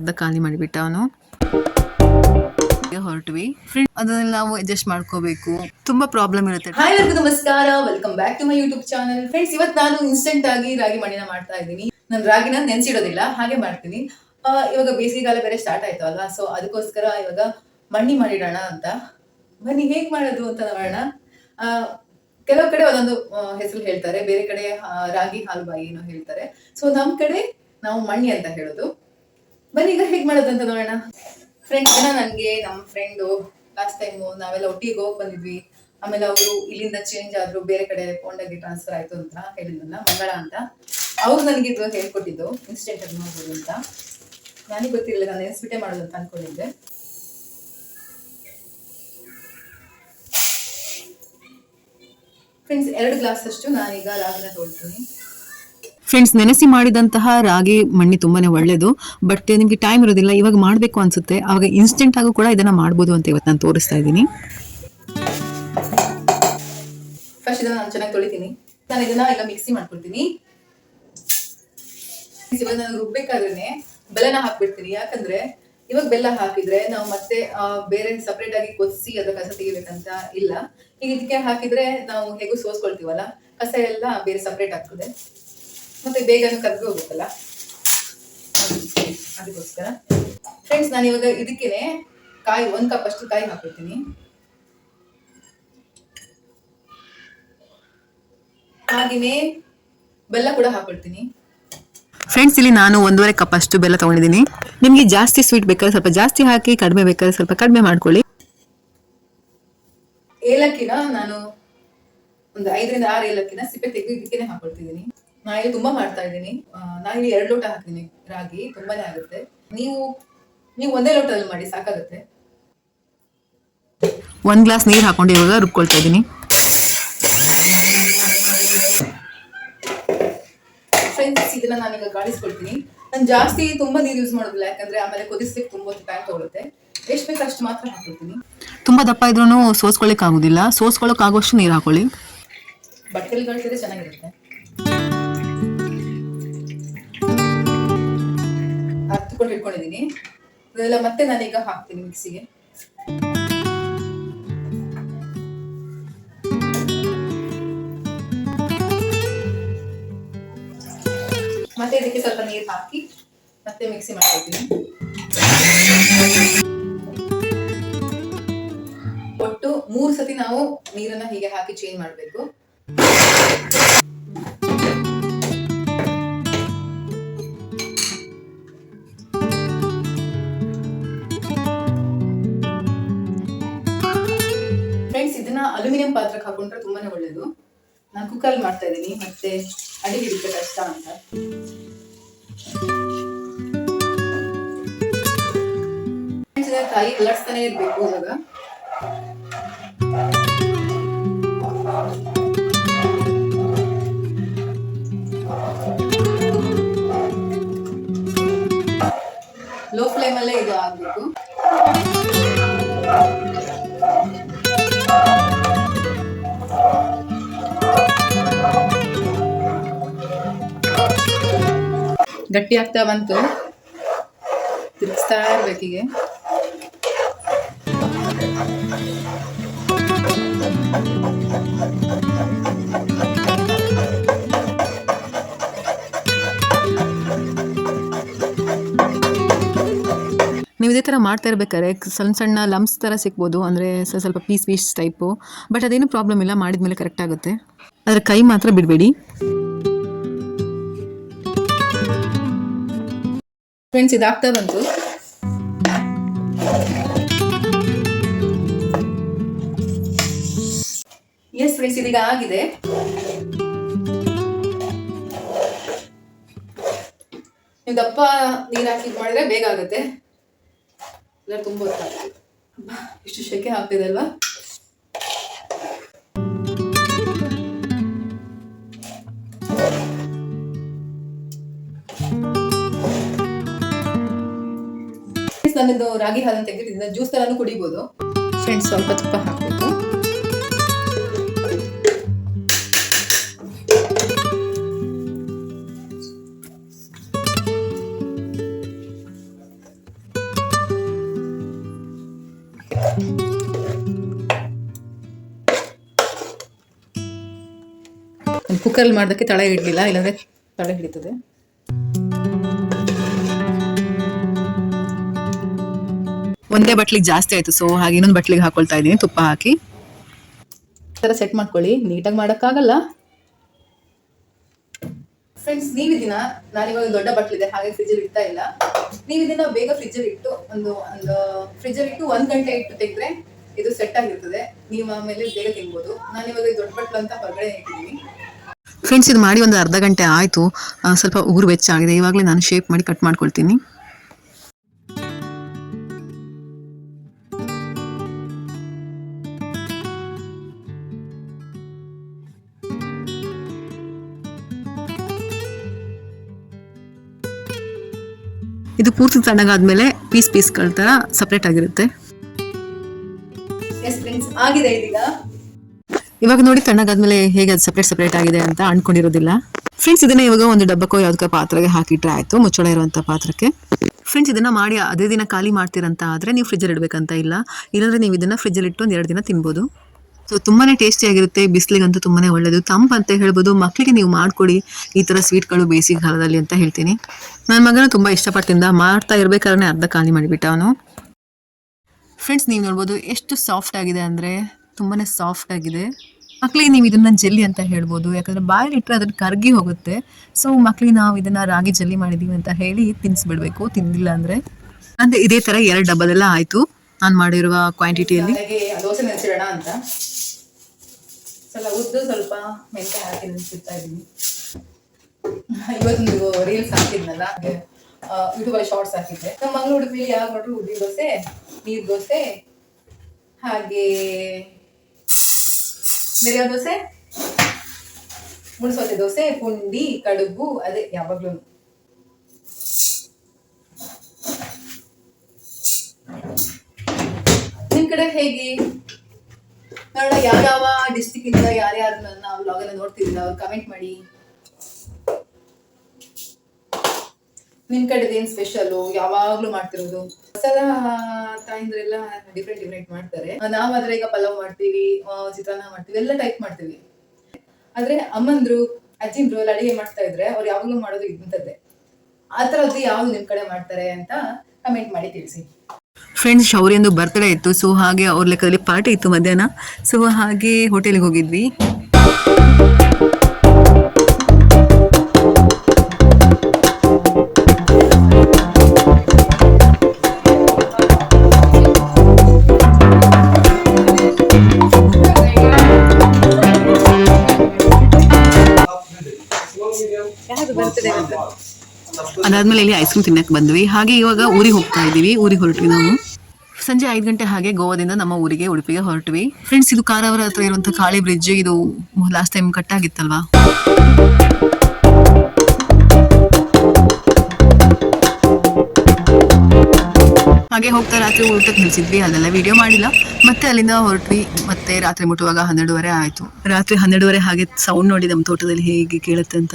ಅರ್ಧ ಖಾಲಿ ಮಾಡಿಬಿಟ್ಟ ಅವನು. ಹೊರಟ್ವಿ. ಫ್ರೆಂಡ್ ಅದನ್ನೆಲ್ಲ ನಾವು ಅಡ್ಜಸ್ಟ್ ಮಾಡ್ಕೋಬೇಕು. ತುಂಬಾ ಪ್ರಾಬ್ಲಮ್ ಇರುತ್ತೆ. ಹಾಯ್ ನಮಸ್ಕಾರ. Welcome back to my YouTube channel friends ಇವತ್ತು ನಾನು ಇನ್ಸ್ಟೆಂಟ್ ಆಗಿ ರಾಗಿ ಮಣ್ಣಿನ ಮಾಡ್ತಾ ಇದ್ದೀನಿ. ನಾನು ರಾಗಿನ ನೆನ್ಸಿಡೋದಿಲ್ಲ, ಹಾಗೆ ಮಾಡ್ತೀನಿ. ಇವಾಗ ಬೇಸಿಗೆಗಾಲ ಬೇರೆ ಸ್ಟಾರ್ಟ್ ಆಯ್ತು ಅಲ್ವಾ? ಸೊ ಅದಕ್ಕೋಸ್ಕರ ಇವಾಗ ಮಣ್ಣಿ ಮಾಡಿಡೋಣ ಅಂತ. ಬನ್ನಿ ಹೇಗ್ ಮಾಡೋದು ಅಂತ ನೋಡೋಣ. ಕೆಲವು ಕಡೆ ಒಂದೊಂದು ಹೆಸರು ಹೇಳ್ತಾರೆ. ಬೇರೆ ಕಡೆ ರಾಗಿ ಹಾಲು ಬಾಯಿ ಏನೋ ಹೇಳ್ತಾರೆ. ಸೊ ನಮ್ ಕಡೆ ನಾವು ಮಣ್ಣಿ ಅಂತ ಹೇಳೋದು. ಬನ್ನಿ, ಈಗ ಹೇಗೆ ಮಾಡೋದು ಅಂತ ನೋಡೋಣ. ಫ್ರೆಂಡ್ಸ್ ಏನೋ ನನಗೆ ನಮ್ಮ ಫ್ರೆಂಡು ಲಾಸ್ಟ್ ಟೈಮು ನಾವೆಲ್ಲ ಒಟ್ಟಿಗೆ ಹೋಗಿ ಬಂದಿದ್ವಿ. ಆಮೇಲೆ ಅವರು ಇಲ್ಲಿಂದ ಚೇಂಜ್ ಆದ್ರು, ಬೇರೆ ಕಡೆ ಕೊಂಡಾಗಿ ಟ್ರಾನ್ಸ್ಫರ್ ಆಯ್ತು ಅಂತ ಹೇಳಿದ್ನಲ್ಲ, ಮಂಗಳ ಅಂತ. ಅವ್ರು ನನಗೆ ಇದು ಹೇಳ್ಕೊಟ್ಟಿದ್ದು ಇನ್ಸ್ಟೆಂಟ್ ಆಗಿ ಮಾಡ್ಬೋದು ಅಂತ. ನನಗೆ ಗೊತ್ತಿರಲಿಲ್ಲ, ನಾನು ನೆನೆಸ್ಬಿಟ್ಟೆ ಮಾಡೋದು ಅಂತ ಅಂದ್ಕೊಂಡಿದ್ದೆ ಫ್ರೆಂಡ್ಸ್ ಎರಡು ಗ್ಲಾಸ್ ಅಷ್ಟು ನಾನೀಗ ರಾಗಿನ ತೊಳ್ತೀನಿ. ಫ್ರೆಂಡ್ಸ್ ನೆನೆಸಿ ಮಾಡಿದಂತಹ ರಾಗಿ ಮಣ್ಣಿ ತುಂಬಾನೇ ಒಳ್ಳೇದು ಬಟ್ ನಿಮ್ಗೆ ಟೈಮ್ ಇರೋದಿಲ್ಲ, ಇವಾಗ ಮಾಡಬೇಕು ಅನ್ಸುತ್ತೆ. ಆವಾಗ ಇನ್ಸ್ಟೆಂಟ್ ಆಗೂ ಕೂಡ ಇದನ್ನ ಮಾಡ್ಬೋದು ಅಂತ ಇವತ್ತು ನಾನು ತೋರಿಸ್ತಾ ಇದ್ದೀನಿ. ಫಸ್ಟ್ ಇದನ್ನ ನಾನು ಚೆನ್ನಾಗಿ ತೊಳಿತೀನಿ. ನಾನು ಇದನ್ನ ಈಗ ಮಿಕ್ಸಿ ಮಾಡ್ಕೊಳ್ತೀನಿ. ಇವಾಗ ನಾನು ರುಬ್ಬೇಕಾದ್ರೆ ಬೆಲ್ಲನ ಹಾಕ್ಬಿಡ್ತೀನಿ. ಯಾಕಂದ್ರೆ ಇವಾಗ ಬೆಲ್ಲ ಹಾಕಿದ್ರೆ ನಾವು ಮತ್ತೆ ಬೇರೆ ಸಪ್ರೇಟ್ ಆಗಿ ಕೊಚ್ಚಿ ಅದ ಕಸ ತೆಗಿಬೇಕಂತ ಇಲ್ಲ. ಈಗ ಇದಕ್ಕೆ ಹಾಕಿದ್ರೆ ನಾವು ಹೇಗೂ ಸೋಸ್ಕೊಳ್ತೀವಲ್ಲ? ಕಸ ಎಲ್ಲ ಬೇರೆ ಸಪ್ರೇಟ್ ಆಗ್ತದೆ. ಮತ್ತೆ ಬೇಗನೆ ಕದ್ದು ಹೋಗುತ್ತಲ್ಲ ಅದಕ್ಕೋಸ್ಕರ. ಫ್ರೆಂಡ್ಸ್ ನಾನು ಇವಾಗ ಇದಕ್ಕೇನೆ ಕಾಯಿ ಒಂದ್ ಕಪ್ ಅಷ್ಟು ಕಾಯಿ ಹಾಕೊಳ್ತೀನಿ ಹಾಗೆಯೇ ಬೆಲ್ಲ ಕೂಡ ಹಾಕೊಳ್ತೀನಿ ಫ್ರೆಂಡ್ಸ್ ಇಲ್ಲಿ ನಾನು ಒಂದೂವರೆ ಕಪ್ ಅಷ್ಟು ಬೆಲ್ಲ ತಗೊಂಡಿದ್ದೀನಿ. ನಿಮ್ಗೆ ಜಾಸ್ತಿ ಸ್ವೀಟ್ ಬೇಕಾದ್ರೆ ಸ್ವಲ್ಪ ಜಾಸ್ತಿ ಹಾಕಿ ಕಡಿಮೆ ಬೇಕಾದ್ರೆ ಸ್ವಲ್ಪ ಕಡಿಮೆ ಮಾಡ್ಕೊಳ್ಳಿ. ಏಲಕ್ಕಿನ ನಾನು ಒಂದು ಐದರಿಂದ ಆರು ಏಲಕ್ಕಿನ ಸಿಪ್ಪೆ ತೆಗೆದು ಇದಕ್ಕೇನೆ ಹಾಕೊಳ್ತಿದ್ದೀನಿ ನಾ ಇಲ್ಲಿ ತುಂಬಾ ಮಾಡ್ತಾ ಇದ್ದೀನಿ. ನಾನು ಇಲ್ಲಿ ಎರಡು ಲೋಟ ಹಾಕ್ತೀನಿ. ರಾಗಿ ತುಂಬಾನೇ ಆಗುತ್ತೆ. ನೀವು ನೀವು ಒಂದೇ ಲೋಟದಲ್ಲಿ ಮಾಡಿ ಸಾಕಾಗುತ್ತೆ. ಒಂದ್ ಗ್ಲಾಸ್ ನೀರು ಹಾಕೊಂಡು ಇವಾಗ ರುಬ್ಕೊಳ್ತಾ ಇದ್ದೀನಿ. ಫ್ರೆಂಡ್ಸ್ ಇದನ್ನ ನಾನೀಗ ಗಾಳಿಸ್ಕೊಳ್ತೀನಿ. ನಾನು ಜಾಸ್ತಿ ತುಂಬಾ ನೀರು ಯೂಸ್ ಮಾಡೋದಿಲ್ಲ ಯಾಕಂದ್ರೆ ಆಮೇಲೆ ಕುದಿಸ್ಲಿಕ್ಕೆ ತುಂಬಾ ಟೈಮ್ ತಗೊಳುತ್ತೆ. ಎಷ್ಟು ಬೇಕು ಅಷ್ಟು ಮಾತ್ರ ಹಾಕೊಳ್ತೀನಿ ತುಂಬಾ ದಪ್ಪ ಇದ್ರೂ ಸೋಸ್ಕೊಳ್ಳಿಕ್ ಆಗುದಿಲ್ಲ. ಸೋಸ್ಕೊಳ್ಳೋಕ್ ಆಗೋಷ್ಟು ನೀರು ಹಾಕೊಳ್ಳಿ. ಬಟ್ಟೆಲಿ ಗಳಿಸಿದ್ರೆ ಚೆನ್ನಾಗಿರುತ್ತೆ. ಹತ್ಕೊಂಡು ಇಟ್ಕೊಂಡಿದ್ದೀನಿ. ಇದೆಲ್ಲ ಮತ್ತೆ ನಾನೀಗ ಹಾಕ್ತೀನಿ ಮಿಕ್ಸಿಗೆ. ಮತ್ತೆ ಇದಕ್ಕೆ ಸ್ವಲ್ಪ ನೀರು ಹಾಕಿ ಮತ್ತೆ ಮಿಕ್ಸಿ ಮಾಡ್ಕೊಳ್ತೀನಿ. ಒಟ್ಟು ಮೂರು ಸತಿ ನಾವು ನೀರನ್ನ ಹೀಗೆ ಹಾಕಿ ಚೇಂಜ್ ಮಾಡಬೇಕು. ಅಲ್ಯೂಮಿನಿಯಂ ಪಾತ್ರಕ್ಕೆ ಹಾಕೊಂಡ್ರೆ ತುಂಬಾನೇ ಒಳ್ಳೇದು. ನಾನು ಕುಕ್ಕರ್ ಮಾಡ್ತಾ ಇದ್ದೀನಿ, ಮತ್ತೆ ಅಡಿಗೆ ಇಡಕ್ಕೆ ಕಷ್ಟ ಅಂತ. ಕಾಯಿ ಕಲರ್ಸ್ತಾನೆ ಇರ್ಬೇಕು ಇವಾಗ ಲೋ ಫ್ಲೇಮಲ್ಲೇ ಇದು ಆಗ್ಬೇಕು. ಗಟ್ಟಿ ಆಗ್ತಾ ಬಂತು ತಿರುಗಿಸ್ತಾ ಇರ್ಬೇಕೀಗೆ ನೀವು ಇದೇ ಥರ ಮಾಡ್ತಾ ಇರ್ಬೇಕಾದ್ರೆ ಸಣ್ಣ ಸಣ್ಣ ಲಮ್ಸ್ ಥರ ಸಿಗ್ಬೋದು, ಅಂದರೆ ಸ್ವಲ್ಪ ಪೀಸ್ ಪೀಸ್ ಟೈಪು ಬಟ್ ಅದೇನು ಪ್ರಾಬ್ಲಮ್ ಇಲ್ಲ, ಮಾಡಿದ್ಮೇಲೆ ಕರೆಕ್ಟ್ ಆಗುತ್ತೆ. ಆದರೆ ಕೈ ಮಾತ್ರ ಬಿಡಬೇಡಿ. ಫ್ರೆಂಡ್ಸ್ ಇದಾಗ್ತಾ ಬಂತು. ಎಸ್ ಫ್ರೆಂಡ್ಸ್ ಇದೀಗ ಆಗಿದೆ. ನೀವು ದಪ್ಪ ನೀರು ಹಾಕಿ ಮಾಡಿದ್ರೆ ಬೇಗ ಆಗುತ್ತೆ. ತುಂಬ ಇಷ್ಟು ಶೆಕೆ ಹಾಕ್ತಿದೆ ಅಲ್ವಾ? ನಾನಿದು ರಾಗಿ ಹಾಲನ್ನು ತೆಗೆದಿದ್ದೀನಿ ಜ್ಯೂಸ್ ಥರನೂ ಕುಡಿಬೋದು. ಫ್ರೆಂಡ್ಸ್ ಸ್ವಲ್ಪ ತುಪ್ಪ ಹಾಕಬೇಕು. ಕುಕ್ಕರಲ್ಲಿ ಮಾಡೋದಕ್ಕೆ ತಳ ಇಡಲಿಲ್ಲ, ಇಲ್ಲಾಂದ್ರೆ ತಳ ಹಿಡಿತದೆ. ಒಂದೇ ಬಟ್ಲಿಗೆ ಜಾಸ್ತಿ ಆಯ್ತು. ಸೊ ಹಾಗೆ ಇನ್ನೊಂದು ಬಟ್ಲಿಗೆ ಹಾಕೊಳ್ತಾ ಇದ್ದೀನಿ. ತುಪ್ಪ ಹಾಕಿ. ಥರ ಸೆಟ್ ಮಾಡ್ಕೊಳ್ಳಿ. ನೀಟಾಗಿ ಮಾಡೋಕ್ಕಾಗಲ್ಲ. ಫ್ರೆಂಡ್ಸ್ ನೀವು ಇದನ್ನ ನಾನಿವಾಗ ದೊಡ್ಡ ಬಟ್ಲಿದೆ. ಹಾಗೆ ಫ್ರಿಜ್ಜಲ್ಲಿ ಇಡ್ತಾ ಇಲ್ಲ. ನೀವು ಇದನ್ನ ಬೇಗ ಫ್ರಿಜ್ಜಲ್ಲಿ ಇಟ್ಟು ಒಂದು ಒಂದು ಫ್ರಿಜ್ಜಲ್ಲಿ ಇಟ್ಟು ಒಂದ್ ಗಂಟೆ ಇಟ್ಟು ತೆಗೆದ್ರೆ ಇದು ಸೆಟ್ ಆಗಿರ್ತದೆ. ನೀವು ಆಮೇಲೆ ಬೇಗ ತಿನ್ಬೋದು. ನಾನಿವಾಗ ದೊಡ್ಡ ಬಟ್ಲು ಅಂತ ಹೊರಗಡೆ ಇಟ್ಟಿದ್ದೀನಿ. ಫ್ರೆಂಡ್ಸ್ ಇದು ಮಾಡಿ ಒಂದು ಅರ್ಧ ಗಂಟೆ ಆಯಿತು. ಸ್ವಲ್ಪ ಉಗುರು ಬೆಚ್ಚಾಗಿದೆ ಇವಾಗಲೇ ನಾನು ಶೇಪ್ ಮಾಡಿ ಕಟ್ ಮಾಡ್ಕೊಳ್ತೀನಿ. ಇದು ಪೂರ್ತಿ ತಣ್ಣಗಾದ್ಮೇಲೆ ಪೀಸ್ ಪೀಸ್ಗಳ ತರ ಸಪ್ರೇಟ್ ಆಗಿರುತ್ತೆ. ಆಗಿದೆ ಇದೀಗ. ಇವಾಗ ನೋಡಿ ತಣ್ಣಗಾದ್ಮೇಲೆ ಹೇಗೆ ಅದು ಸಪ್ರೇಟ್ ಸಪ್ರೇಟ್ ಆಗಿದೆ ಅಂತ ಅನ್ಕೊಂಡಿರೋದಿಲ್ಲ. ಫ್ರೆಂಡ್ಸ್ ಇದನ್ನ ಇವಾಗ ಒಂದು ಡಬ್ಬಕ್ಕೋ ಯಾವ್ದಕ್ಕ ಪಾತ್ರೆಗೆ ಹಾಕಿಟ್ರೆ ಆಯ್ತು ಮುಚ್ಚಳ ಇರುವಂತ ಪಾತ್ರಕ್ಕೆ. ಫ್ರೆಂಡ್ಸ್ ಇದನ್ನ ಮಾಡಿ ಅದೇ ದಿನ ಖಾಲಿ ಮಾಡ್ತೀರಂತ ಆದ್ರೆ ನೀವು ಫ್ರಿಜ್ಜಲ್ಲಿ ಇಡಬೇಕಂತ ಇಲ್ಲ. ಇಲ್ಲಾಂದ್ರೆ ನೀವು ಇದನ್ನ ಫ್ರಿಜ್ಜಲ್ಲಿ ಇಟ್ಟು ಒಂದು ಎರಡು ದಿನ ತಿನ್ಬೋದು. ಸೊ ತುಂಬಾನೇ ಟೇಸ್ಟಿ ಆಗಿರುತ್ತೆ, ಬಿಸಿಲಿಗಂತೂ ತುಂಬಾನೇ ಒಳ್ಳೇದು. ತಂಪು ಅಂತ ಹೇಳ್ಬೋದು ಮಕ್ಕಳಿಗೆ ನೀವು ಮಾಡ್ಕೊಡಿ, ಈ ತರ ಸ್ವೀಟ್ಗಳು ಬೇಸಿಗೆ ಕಾಲದಲ್ಲಿ ಅಂತ ಹೇಳ್ತೀನಿ. ನನ್ನ ಮಗನ ತುಂಬಾ ಇಷ್ಟಪಟ್ಟಿಂದ ಮಾಡ್ತಾ ಇರಬೇಕಾದ್ರೆ ಅರ್ಧ ಖಾಲಿ ಮಾಡಿಬಿಟ್ಟ ಅವನು. ಫ್ರೆಂಡ್ಸ್ ನೀವು ನೋಡ್ಬೋದು ಎಷ್ಟು ಸಾಫ್ಟ್ ಆಗಿದೆ ಅಂದರೆ ತುಂಬಾ ಸಾಫ್ಟ್ ಆಗಿದೆ. ಮಕ್ಕಳಿಗೆ ನೀವು ಇದನ್ನ ಜೆಲ್ಲಿ ಅಂತ ಹೇಳ್ಬೋದು, ಯಾಕಂದ್ರೆ ಬಾಯಲ್ಲಿ ಅದನ್ನು ಕರಗಿ ಹೋಗುತ್ತೆ. ಸೊ ಮಕ್ಕಳಿಗೆ ನಾವು ಇದನ್ನ ರಾಗಿ ಜೆಲ್ಲಿ ಮಾಡಿದೀವಿ ಅಂತ ಹೇಳಿ ತಿನ್ನಿಸ್ಬಿಡ್ಬೇಕು ತಿಂದಿಲ್ಲ ಅಂದರೆ. ಅಂದರೆ ಇದೇ ಥರ ಎರಡು ಡಬ್ಬದೆಲ್ಲ ಆಯಿತು. ನಾನು ಮಾಡಿರುವ ಕ್ವಾಂಟಿಟಿಯಲ್ಲಿ ದೋಸೆ ಅಂತ. ಸ್ವಲ್ಪ ಉದ್ದು ಸ್ವಲ್ಪ ಮೆಂತೆ ಹಾಕಿ ನಿಲ್ಸಿರ್ತಾ ಇದ್ದೀನಿ. ಇವತ್ತೊಂದು ರೀಲ್ಸ್ ಹಾಕಿದ್ನಲ್ಲ ಯೂಟ್ಯೂಬಲ್ಲಿ ಶಾರ್ಟ್ಸ್ ಹಾಕಿದ್ದೆ. ನಮ್ಮ ಮಂಗ್ಳೂರು ಉಡುಪಿಲಿ ಯಾವ ನೋಡ್ರು ಉದ್ದಿನ ದೋಸೆ, ನೀರ್ ದೋಸೆ, ಹಾಗೆ ಬೇರೆ ಯಾವ ದೋಸೆ ಮುಣಸೋತೆ ದೋಸೆ, ಪುಂಡಿ, ಕಡುಬು, ಅದೇ ಯಾವಾಗ್ಲೂ. ನಿಮ್ ಕಡೆ ಹೇಗೆ? ನೋಡೋಣ ಯಾವ ಡಿಸ್ಟಿಕ್ ಇಂದ ಯಾರ್ಯಾರು ನನ್ನ ಬ್ಲಾಗ್ ಅನ್ನ ನೋಡ್ತಿದ್ದೀರಾ? ಅವ್ರು ಕಮೆಂಟ್ ಮಾಡಿ. ನಿಮ್ ಕಡೆ ಏನ್ ಸ್ಪೆಷಲ್ ಯಾವಾಗ್ಲೂ ಮಾಡ್ತಿರೋದು? ಮಸಾಲ ತಾಯಿಂದ್ರೆಲ್ಲ ಡಿಫ್ರೆಂಟ್ ಡಿಫ್ರೆಂಟ್ ಮಾಡ್ತಾರೆ. ನಾವಾದ್ರೆ ಈಗ ಪಲಾವ್ ಮಾಡ್ತೀವಿ ಚಿತ್ರಾನ್ನ ಮಾಡ್ತೀವಿ, ಎಲ್ಲ ಟೈಪ್ ಮಾಡ್ತೀವಿ. ಆದ್ರೆ ಅಮ್ಮಂದ್ರು, ಅಜ್ಜಿಂದ್ರು ಎಲ್ಲ ಅಡಿಗೆ ಮಾಡ್ತಾ ಇದ್ರೆ ಅವ್ರು ಯಾವಾಗ್ಲೂ ಮಾಡೋದು ಇಂಥದ್ದೇ. ಆ ಥರದ್ದು ಯಾವ್ದು ನಿಮ್ ಕಡೆ ಮಾಡ್ತಾರೆ ಅಂತ ಕಮೆಂಟ್ ಮಾಡಿ ತಿಳಿಸಿ. ಫ್ರೆಂಡ್ಸ್ ಶೌರ್ಯಂದು ಬರ್ತ್ಡೇ ಇತ್ತು. ಸೊ ಹಾಗೆ ಅವ್ರ ಲೆಕ್ಕದಲ್ಲಿ ಪಾರ್ಟಿ ಇತ್ತು ಮಧ್ಯಾಹ್ನ. ಸೊ ಹಾಗೆ ಹೋಟೆಲ್ಗೆ ಹೋಗಿದ್ವಿ. ಅದಾದ್ಮೇಲೆ ಇಲ್ಲಿ ಐಸ್ ಕ್ರೀಮ್ ತಿನ್ನಕ್ಕೆ ಬಂದ್ವಿ. ಹಾಗೆ ಇವಾಗ ಊರಿಗೆ ಹೋಗ್ತಾ ಇದೀವಿ ಊರಿಗೆ ಹೊರಟ್ವಿ ನಾವು. ಸಂಜೆ ಐದು ಗಂಟೆ ಹಾಗೆ ಗೋವಾದಿಂದ ನಮ್ಮ ಊರಿಗೆ ಉಡುಪಿಗೆ ಹೊರಟ್ವಿ. ಫ್ರೆಂಡ್ಸ್ ಇದು ಕಾರವಾರ ಹತ್ರ ಇರುವಂತ ಕಾಳಿ ಬ್ರಿಡ್ಜ್ ಇದು ಲಾಸ್ಟ್ ಟೈಮ್ ಕಟ್ ಆಗಿತ್ತಲ್ವಾ? ಹಾಗೆ ಹೋಗ್ತಾ ರಾತ್ರಿ ಊಟಕ್ಕೆ ನಿಲ್ಸಿದ್ವಿ ಅಲ್ಲೆಲ್ಲ ವಿಡಿಯೋ ಮಾಡಿಲ್ಲ. ಮತ್ತೆ ಅಲ್ಲಿಂದ ಹೊರಟ್ವಿ, ಮತ್ತೆ ರಾತ್ರಿ ಮುಟ್ಟುವಾಗ ಹನ್ನೆರಡುವರೆ ಆಯ್ತು. ರಾತ್ರಿ ಹನ್ನೆರಡುವರೆ ಹಾಗೆ ಸೌಂಡ್ ನೋಡಿ ನಮ್ಮ ತೋಟದಲ್ಲಿ ಹೇಗೆ ಕೇಳುತ್ತೆ ಅಂತ.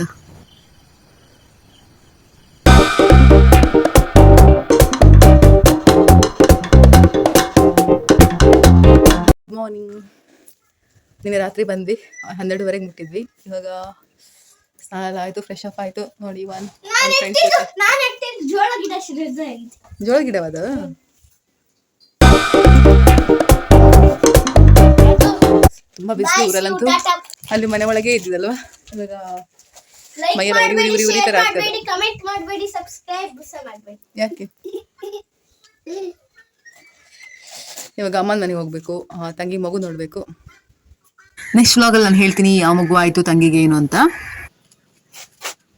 ನಿನ್ನೆ ರಾತ್ರಿ ಬಂದ್ವಿ ಹನ್ನೆರಡುವರೆಗೆ ಮುಟ್ಟಿದ್ವಿ. ಇವಾಗ ಸ್ನಾನ ಎಲ್ಲ ಆಯ್ತು ಫ್ರೆಶ್ ಅಪ್ ಆಯ್ತು. ನೋಡಿ ಒನ್ ಜೋಳ ಗಿಡವದು ತುಂಬಾ ಬಿಸಿಲು ಊರಲ್ಲಂತೂ. ಅಲ್ಲಿ ಮನೆ ಒಳಗೆ ಇದ್ದಿದಲ್ವಾ ಇವಾಗ ಮೈಯೆಲ್ಲ ಉರಿ ಉರಿ ಉರಿ ಉರಿ ತರ ಆಗ್ತದೆ. ಯಾಕೆ? ಇವಾಗ ಅಮ್ಮನ ಮನೆಗೆ ಹೋಗ್ಬೇಕು ತಂಗಿ ಮಗು ನೋಡ್ಬೇಕು. ನೆಕ್ಸ್ಟ್ ವ್ಲಾಗಲ್ಲಿ ನಾನು ಹೇಳ್ತೀನಿ ಯಾವ ಮಗು ಆಯ್ತು ತಂಗಿಗೆ ಏನು ಅಂತ.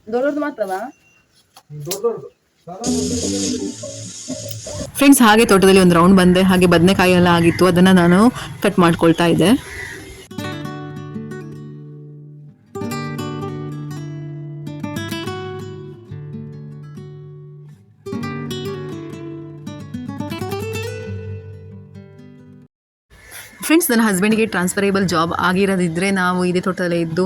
ದೊಡ್ಡದು ಮಾತ್ರವಾ? ಫ್ರೆಂಡ್ಸ್ ಹಾಗೆ ತೋಟದಲ್ಲಿ ಒಂದು ರೌಂಡ್ ಬಂದೆ ಹಾಗೆ ಬದನೆಕಾಯಿ ಎಲ್ಲ ಆಗಿತ್ತು ಅದನ್ನ ನಾನು ಕಟ್ ಮಾಡ್ಕೊಳ್ತಾ ಇದ್ದೆ. ನನ್ನ ಹಸ್ಬೆಂಡ್ಗೆ ಟ್ರಾನ್ಸ್ಫರೇಬಲ್ ಜಾಬ್ ಆಗಿರೋದಿದ್ದರೆ ನಾವು ಇದೇ ತೋಟದಲ್ಲೇ ಇದ್ದು,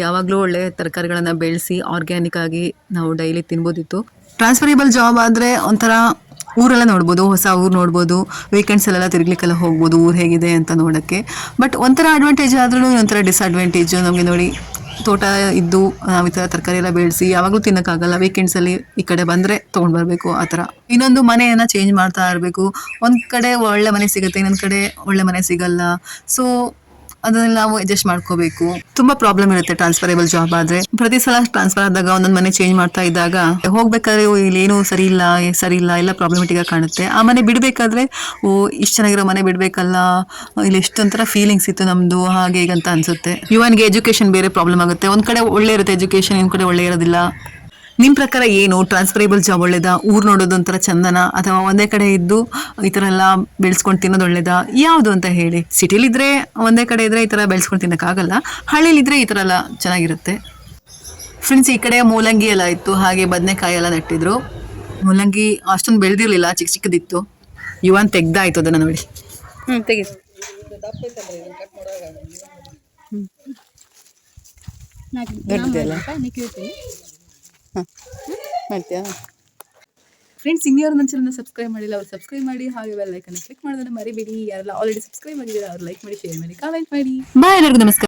ಯಾವಾಗಲೂ ಒಳ್ಳೆ ತರಕಾರಿಗಳನ್ನು ಬೆಳೆಸಿ ಆರ್ಗ್ಯಾನಿಕ್ ಆಗಿ ನಾವು ಡೈಲಿ ತಿನ್ಬೋದಿತ್ತು. ಟ್ರಾನ್ಸ್ಫರೇಬಲ್ ಜಾಬ್ ಆದರೆ ಒಂಥರ ಊರೆಲ್ಲ ನೋಡ್ಬೋದು, ಹೊಸ ಊರು ನೋಡ್ಬೋದು ವೀಕೆಂಡ್ಸಲ್ಲೆಲ್ಲ ತಿರುಗ್ಲಿಕ್ಕೆಲ್ಲ ಹೋಗ್ಬೋದು, ಊರು ಹೇಗಿದೆ ಅಂತ ನೋಡೋಕ್ಕೆ. ಬಟ್ ಒಂಥರ ಅಡ್ವಾಂಟೇಜ್ ಆದ್ರೂ ಒಂಥರ ಡಿಸ್ಅಡ್ವಾಂಟೇಜು ನಮಗೆ ನೋಡಿ ತೋಟ ಇದ್ದು ನಾವು ಈ ಥರ ತರಕಾರಿ ಎಲ್ಲ ಬೆಳೆಸಿ ಯಾವಾಗಲೂ ತಿನ್ನೋಕ್ಕಾಗಲ್ಲ. ವೀಕೆಂಡ್ಸಲ್ಲಿ ಈ ಕಡೆ ಬಂದರೆ ತೊಗೊಂಡು ಬರಬೇಕು ಆ ಥರ ಇನ್ನೊಂದು ಮನೆಯನ್ನು ಚೇಂಜ್ ಮಾಡ್ತಾ ಇರಬೇಕು. ಒಂದು ಕಡೆ ಒಳ್ಳೆ ಮನೆ ಸಿಗುತ್ತೆ, ಇನ್ನೊಂದು ಕಡೆ ಒಳ್ಳೆ ಮನೆ ಸಿಗಲ್ಲ. ಸೊ ಅದನ್ನ ನಾವು ಅಡ್ಜಸ್ಟ್ ಮಾಡ್ಕೋಬೇಕು. ತುಂಬಾ ಪ್ರಾಬ್ಲಮ್ ಇರುತ್ತೆ ಟ್ರಾನ್ಸ್ಫರೇಬಲ್ ಜಾಬ್ ಆದ್ರೆ. ಪ್ರತಿ ಸಲ ಟ್ರಾನ್ಸ್ಫರ್ ಆದಾಗ ಒಂದೊಂದು ಮನೆ ಚೇಂಜ್ ಮಾಡ್ತಾ ಇದ್ದಾಗ, ಹೋಗ್ಬೇಕಾದ್ರೆ ಇಲ್ಲಿ ಏನು ಸರಿ ಇಲ್ಲ ಸರಿ ಇಲ್ಲ, ಎಲ್ಲ ಪ್ರಾಬ್ಲಮೆಟಿಕ್ ಕಾಣುತ್ತೆ. ಆ ಮನೆ ಬಿಡ್ಬೇಕಾದ್ರೆ, ಓ, ಇಷ್ಟು ಚೆನ್ನಾಗಿರೋ ಮನೆ ಬಿಡ್ಬೇಕಲ್ಲ, ಇಲ್ಲಿ ಎಷ್ಟೊಂಥರ ಫೀಲಿಂಗ್ಸ್ ಇತ್ತು ನಮ್ದು, ಹಾಗೆ ಹೀಗಂತ ಅನ್ಸುತ್ತೆ. ಇವನ್ಗೆ ಎಜುಕೇಶನ್ ಬೇರೆ ಪ್ರಾಬ್ಲಮ್ ಆಗುತ್ತೆ. ಒಂದ್ ಕಡೆ ಒಳ್ಳೆ ಇರುತ್ತೆ ಎಜುಕೇಶನ್ ಇನ್ನೊಂದ್ ಕಡೆ ಒಳ್ಳೆ ಇರೋದಿಲ್ಲ. ನಿಮ್ ಪ್ರಕಾರ ಏನು? ಟ್ರಾನ್ಸ್ಫರೇಬಲ್ ಜಾಬ್ ಒಳ್ಳೇದಾ? ಊರ್ ನೋಡೋದು ಒಂಥರ ಚಂದನ? ಅಥವಾ ಒಂದೇ ಕಡೆ ಇದ್ದು ಈ ತರ ಎಲ್ಲ ಬೆಳೆಸ್ಕೊಂಡು ತಿನ್ನೋದು ಒಳ್ಳೇದಾ? ಯಾವುದು ಅಂತ ಹೇಳಿ. ಸಿಟಿಲಿದ್ರೆ ಒಂದೇ ಕಡೆ ಇದ್ರೆ ಈ ತರ ಬೆಳೆಸ್ಕೊಂಡು ತಿನ್ನೋಕ್ಕಾಗಲ್ಲ. ಹಳ್ಳಿಲಿದ್ರೆ ಈ ತರ ಎಲ್ಲ ಚೆನ್ನಾಗಿರುತ್ತೆ. ಫ್ರೆಂಡ್ಸ್ ಈ ಕಡೆ ಮೂಲಂಗಿ ಎಲ್ಲ ಇತ್ತು. ಹಾಗೆ ಬದನೆಕಾಯಿ ಎಲ್ಲ ನೆಟ್ಟಿದ್ರು. ಮೂಲಂಗಿ ಅಷ್ಟೊಂದು ಬೆಳೆದಿರ್ಲಿಲ್ಲ. ಚಿಕ್ಕ ಚಿಕ್ಕದಿತ್ತು. ಇವನ್ ತೆಗ್ದಾಯ್ತು ಅದನ್ನ ನೋಡಿ. ಹ್ಮ್ ತೆಗಿ. ದೊಡ್ಡದಲ್ಲ? ಮಾಡ್ತೀಯಾ? ಫ್ರೆಂಡ್ಸ್ ಇನ್ಯಾರು ನನ್ನ ಚಾನಲ್ನ ಸಬ್ಸ್ಕ್ರೈಬ್ ಮಾಡಿಲ್ಲ ಅವ್ರು ಸಬ್ಸ್ಕ್ರೈಬ್ ಮಾಡಿ ಹಾಗೆ ಬೆಲ್ ಐಕನ್ ಕ್ಲಿಕ್ ಮಾಡೋದನ್ನ ಮರಿಬೇಡಿ. ಯಾರೆಲ್ಲ ಆಲ್ರೆಡಿ ಸಬ್ಸ್ಕ್ರೈಬ್ ಮಾಡಿದ್ರೆ ಅವ್ರು ಲೈಕ್ ಮಾಡಿ ಶೇರ್ ಮಾಡಿ ಕಾಮೆಂಟ್ ಮಾಡಿ. ಬಾಯ್ ಎಲ್ಲರಿಗೂ ನಮಸ್ಕಾರ.